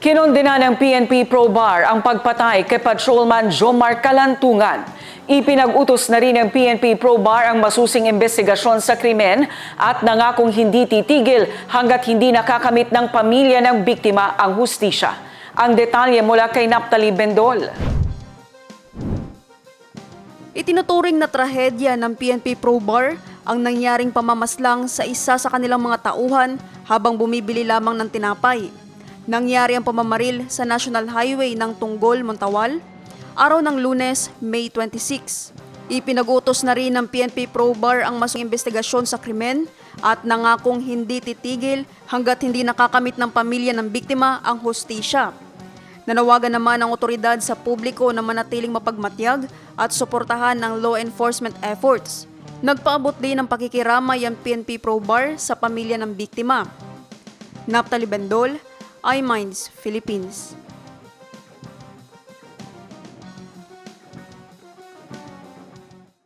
Kinundina ng PNP Pro Bar ang pagpatay kay Patrolman Jomar Kalantungan. Ipinag-utos na rin ng PNP Pro Bar ang masusing investigasyon sa krimen at nangakong hindi titigil hanggat hindi nakakamit ng pamilya ng biktima ang hustisya. Ang detalye mula kay Naptali Bendol. Itinuturing na trahedya ng PNP Pro Bar ang nangyaring pamamaslang sa isa sa kanilang mga tauhan habang bumibili lamang ng tinapay. Nangyari ang pamamaril sa National Highway ng Tunggol, Montawal, araw ng lunes, May 26. Ipinagutos na rin ng PNP Pro Bar ang masong investigasyon sa krimen at nangakong hindi titigil hanggat hindi nakakamit ng pamilya ng biktima ang hostisya. Nanawagan naman ang otoridad sa publiko na manatiling mapagmatyag at suportahan ng law enforcement efforts. Nagpaabot din ng pakikiramay ang PNP Pro Bar sa pamilya ng biktima. Naptali Bendol, iMinds Philippines.